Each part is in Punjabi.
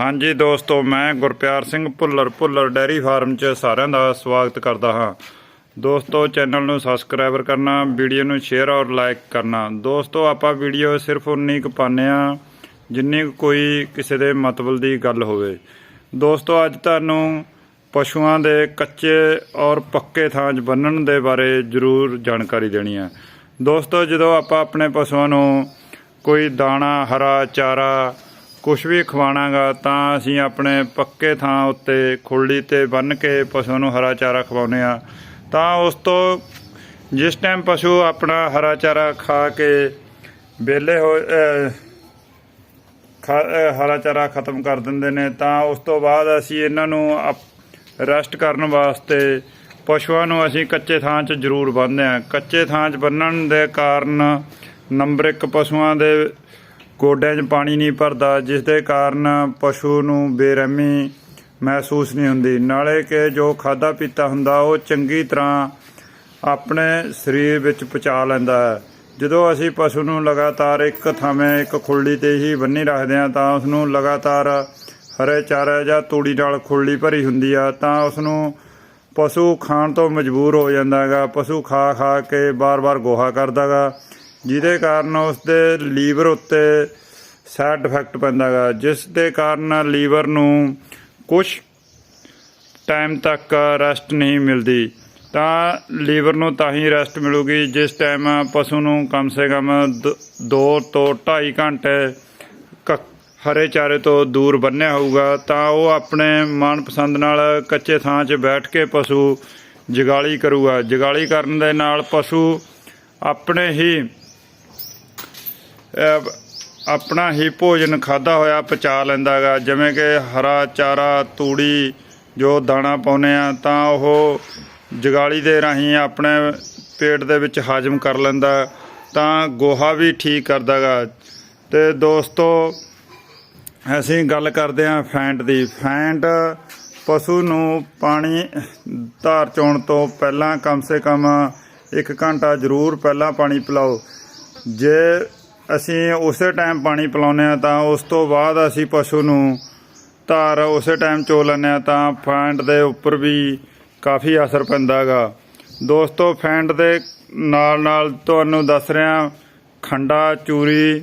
ਹਾਂਜੀ ਦੋਸਤੋ, ਮੈਂ ਗੁਰਪਿਆਰ ਸਿੰਘ ਭੁੱਲਰ ਭੁੱਲਰ ਡੈਰੀ ਫਾਰਮ 'ਚ ਸਾਰਿਆਂ ਦਾ ਸਵਾਗਤ ਕਰਦਾ ਹਾਂ। ਦੋਸਤੋ, ਚੈਨਲ ਨੂੰ ਸਬਸਕ੍ਰਾਈਬਰ ਕਰਨਾ, ਵੀਡੀਓ ਨੂੰ ਸ਼ੇਅਰ ਔਰ ਲਾਈਕ ਕਰਨਾ। ਦੋਸਤੋ, ਆਪਾਂ ਵੀਡੀਓ ਸਿਰਫ ਉਨੀ ਕੁ ਪਾਉਂਦੇ ਹਾਂ, ਜਿੰਨੀ ਕੁ ਕੋਈ ਕਿਸੇ ਦੇ ਮਤਲਬ ਦੀ ਗੱਲ ਹੋਵੇ। ਦੋਸਤੋ, ਅੱਜ ਤੁਹਾਨੂੰ ਪਸ਼ੂਆਂ ਦੇ ਕੱਚੇ ਔਰ ਪੱਕੇ ਥਾਂ 'ਚ ਬੰਨਣ ਦੇ ਬਾਰੇ ਜ਼ਰੂਰ ਜਾਣਕਾਰੀ ਦੇਣੀ ਹੈ। ਦੋਸਤੋ, ਜਦੋਂ ਆਪਾਂ ਆਪਣੇ ਪਸ਼ੂਆਂ ਨੂੰ ਕੋਈ ਦਾਣਾ, ਹਰਾ, ਚਾਰਾ ਕੁਝ ਵੀ ਖਵਾਣਾਗਾ, ਤਾਂ ਅਸੀਂ ਆਪਣੇ ਪੱਕੇ ਥਾਂ ਉੱਤੇ ਖੁਰਲੀ ਤੇ ਬੰਨ ਕੇ ਪਸ਼ੂ ਨੂੰ ਹਰਾ ਚਾਰਾ ਖਵਾਉਂਦੇ ਆ ਤਾਂ ਉਸ ਤੋਂ ਜਿਸ ਟਾਈਮ ਪਸ਼ੂ ਆਪਣਾ ਹਰਾ ਚਾਰਾ ਖਾ ਕੇ ਵਿਹਲੇ ਹੋ ਖਾ- ਹਰਾ ਚਾਰਾ ਖਤਮ ਕਰ ਦਿੰਦੇ ਨੇ, ਤਾਂ ਉਸ ਤੋਂ ਬਾਅਦ ਅਸੀਂ ਇਹਨਾਂ ਨੂੰ ਰੈਸਟ ਕਰਨ ਵਾਸਤੇ ਪਸ਼ੂਆਂ ਨੂੰ ਅਸੀਂ ਕੱਚੇ ਥਾਂ 'ਚ ਜ਼ਰੂਰ ਬੰਨਦੇ ਆ ਕੱਚੇ ਥਾਂ 'ਚ ਬੰਨਣ ਦੇ ਕਾਰਨ ਨੰਬਰ 1 ਪਸ਼ੂਆਂ ਦੇ ਗੋਡਿਆਂ 'ਚ ਪਾਣੀ ਨਹੀਂ ਭਰਦਾ, ਜਿਸ ਦੇ ਕਾਰਨ ਪਸ਼ੂ ਨੂੰ ਬੇਰਹਿਮੀ ਮਹਿਸੂਸ ਨਹੀਂ ਹੁੰਦੀ। ਨਾਲੇ ਕਿ ਜੋ ਖਾਦਾ ਪੀਤਾ ਹੁੰਦਾ, ਉਹ ਚੰਗੀ ਤਰ੍ਹਾਂ ਆਪਣੇ ਸਰੀਰ ਵਿੱਚ ਪਚਾ ਲੈਂਦਾ ਹੈ। ਜਦੋਂ ਅਸੀਂ ਪਸ਼ੂ ਨੂੰ ਲਗਾਤਾਰ ਇੱਕ ਥਾਵੇਂ, ਇੱਕ ਖੁਰਲੀ ਤੇ ਹੀ ਬੰਨੀ ਰੱਖਦੇ ਹਾਂ, ਤਾਂ ਉਸ ਨੂੰ ਲਗਾਤਾਰ ਹਰੇ ਚਾਰੇ ਜਾਂ ਤੂੜੀ ਨਾਲ ਖੁਰਲੀ ਭਰੀ ਹੁੰਦੀ ਆ, ਤਾਂ ਉਸ ਨੂੰ ਪਸ਼ੂ ਖਾਣ ਤੋਂ ਮਜਬੂਰ ਹੋ ਜਾਂਦਾ ਹੈਗਾ। ਪਸ਼ੂ ਖਾ ਖਾ ਕੇ ਬਾਰ-ਬਾਰ ਗੋਹਾ ਕਰਦਾਗਾ ਜਿਹਦੇ ਕਾਰਨ ਉਸ ਦੇ ਲੀਵਰ ਉੱਤੇ ਸਾਈਡ ਇਫੈਕਟ ਪੈਂਦਾ ਹੈਗਾ ਜਿਸ ਦੇ ਕਾਰਨ ਲੀਵਰ ਨੂੰ ਕੁਝ ਟਾਈਮ ਤੱਕ ਰੈਸਟ ਨਹੀਂ ਮਿਲਦੀ। ਤਾਂ ਲੀਵਰ ਨੂੰ ਤਾਂ ਹੀ ਰੈਸਟ ਮਿਲੂਗੀ ਜਿਸ ਟਾਈਮ ਪਸ਼ੂ ਨੂੰ ਕਮ ਸੇ ਕਮ 2 ਤੋਂ 2.5 ਘੰਟੇ ਕ- ਹਰੇ ਚਾਰੇ ਤੋਂ ਦੂਰ ਬੰਨਿਆ ਹੋਊਗਾ, ਤਾਂ ਉਹ ਆਪਣੇ ਮਨਪਸੰਦ ਨਾਲ ਕੱਚੇ ਥਾਂ 'ਚ ਬੈਠ ਕੇ ਪਸ਼ੂ ਜਗਾਲੀ ਕਰੂਗਾ। ਜਗਾਲੀ ਕਰਨ ਦੇ ਨਾਲ ਪਸ਼ੂ ਆਪਣੇ ਹੀ ਆਪਣਾ ਹੀ ਭੋਜਨ ਖਾਦਾ ਹੋਇਆ, ਪਚਾ ਲੈਂਦਾ ਗਾ ਜਿਵੇਂ ਕਿ ਹਰਾ ਚਾਰਾ, ਤੂੜੀ, ਜੋ ਦਾਣਾ ਪਾਉਨੇ ਆ, ਤਾਂ ਉਹ ਜਗਾਲੀ ਦੇ ਰਾਹੀਂ ਆਪਣੇ ਪੇਟ ਦੇ ਵਿੱਚ ਹਾਜ਼ਮ ਕਰ ਲੈਂਦਾ, ਤਾਂ ਗੋਹਾ ਵੀ ਠੀਕ ਕਰਦਾ ਗਾ ਤੇ ਦੋਸਤੋ, ਅਸੀਂ ਗੱਲ ਕਰਦੇ ਹਾਂ ਫੈਂਟ ਦੀ। ਫੈਂਟ ਪਸ਼ੂ ਨੂੰ ਪਾਣੀ ਧਾਰ ਚੋਣ ਤੋਂ ਪਹਿਲਾਂ ਕਮ ਸੇ ਕਮ 1 ਘੰਟਾ ਜ਼ਰੂਰ ਪਹਿਲਾਂ ਪਾਣੀ ਪਿਲਾਓ। ਜੇ ਅਸੀਂ ਉਸੇ ਟਾਈਮ ਪਾਣੀ ਪਿਲਾਉਂਦੇ ਆ ਤਾਂ ਉਸ ਤੋਂ ਬਾਅਦ ਅਸੀਂ ਪਸ਼ੂ ਨੂੰ ਧਾਰ ਉਸੇ ਟਾਈਮ ਚੋ ਲੈਂਦੇ ਆ ਤਾਂ ਫੈਂਟ ਦੇ ਉੱਪਰ ਵੀ ਕਾਫੀ ਅਸਰ ਪੈਂਦਾ ਹੈਗਾ। ਦੋਸਤੋ, ਫੈਂਟ ਦੇ ਨਾਲ ਨਾਲ ਤੁਹਾਨੂੰ ਦੱਸ ਰਿਹਾ ਖੰਡਾ, ਚੂਰੀ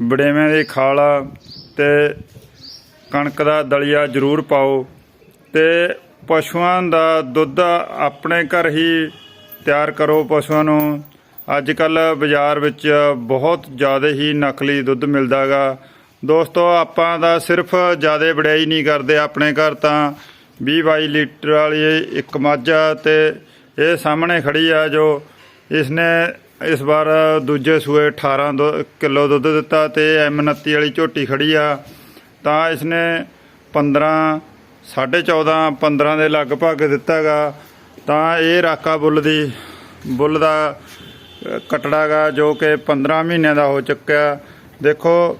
ਬੜੇਵੇਂ ਦੀ ਖਾਲ ਤੇ ਕਣਕ ਦਾ ਦਲੀਆ ਜ਼ਰੂਰ ਪਾਓ ਤੇ ਪਸ਼ੂਆਂ ਦਾ ਦੁੱਧ ਆਪਣੇ ਘਰ ਹੀ ਤਿਆਰ ਕਰੋ, ਪਸ਼ੂਆਂ ਨੂੰ ਅੱਜ ਕੱਲ ਬਾਜ਼ਾਰ ਵਿੱਚ ਬਹੁਤ ਜ਼ਿਆਦਾ ਹੀ ਨਕਲੀ ਦੁੱਧ ਮਿਲਦਾਗਾ ਦੋਸਤੋ, ਆਪਾਂ ਦਾ ਸਿਰਫ ਜ਼ਿਆਦਾ ਵਡਿਆਈ ਨਹੀਂ ਕਰਦੇ ਆਪਣੇ ਘਰ ਤਾਂ। 20 22 ਲੀਟਰ ਵਾਲੀ ਇੱਕ ਮੱਝ ਆ ਤੇ ਇਹ ਸਾਹਮਣੇ ਖੜੀ ਆ ਜੋ ਇਸਨੇ ਇਸ ਵਾਰ ਦੂਜੇ ਸੂਏ 18 ਦੋ- ਕਿਲੋ ਦੁੱਧ ਦਿੱਤਾ ਤੇ M29 ਵਾਲੀ ਝੋਟੀ ਖੜੀ ਆ। ਤਾਂ ਇਸਨੇ 15 14.5 15 ਦੇ ਲਗਭਗ ਦਿੱਤਾਗਾ ਤਾਂ ਇਹ ਰਾਕਾ ਬੁੱਲ ਦੀ, ਬੁੱਲ ਦਾ ਅ, ਗਾ ਜੋ ਕਿ 15 ਮਹੀਨਿਆਂ ਦਾ ਹੋ ਚੁੱਕਿਆ। ਦੇਖੋ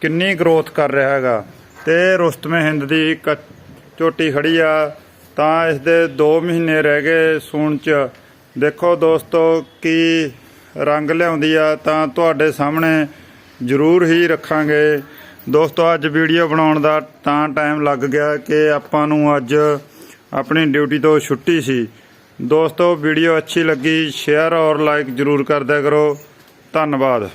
ਕਿੰਨੀ ਗਰੋਥ ਕਰ ਰਿਹਾ ਹੈਗਾ। ਤੇ ਰੁਸਤਮੇ ਹਿੰਦ ਦੀ ਕ- ਝੋਟੀ ਖੜੀ ਆ ਤਾਂ ਇਸ ਦੇ 2 ਮਹੀਨੇ ਰਹਿ ਗਏ ਸੂਣ ਚ। ਦੇਖੋ ਦੋਸਤੋ ਕੀ ਰੰਗ ਲਿਆਉਂਦੀ ਆ ਤਾਂ ਤੁਹਾਡੇ ਸਾਹਮਣੇ ਜ਼ਰੂਰ ਹੀ ਰੱਖਾਂਗੇ। ਦੋਸਤੋ ਅੱਜ ਵੀਡੀਓ ਬਣਾਉਣ ਦਾ ਤਾਂ ਟਾਈਮ ਲੱਗ ਗਿਆ ਕਿ ਆਪਾਂ ਨੂੰ ਅੱਜ ਆਪਣੀ ਡਿਊਟੀ ਤੋਂ ਛੁੱਟੀ ਸੀ। ਦੋਸਤੋ ਵੀਡੀਓ ਅੱਛੀ ਲੱਗੀ ਸ਼ੇਅਰ ਔਰ ਲਾਈਕ ਜ਼ਰੂਰ ਕਰ ਕਰੋ। ਧੰਨਵਾਦ।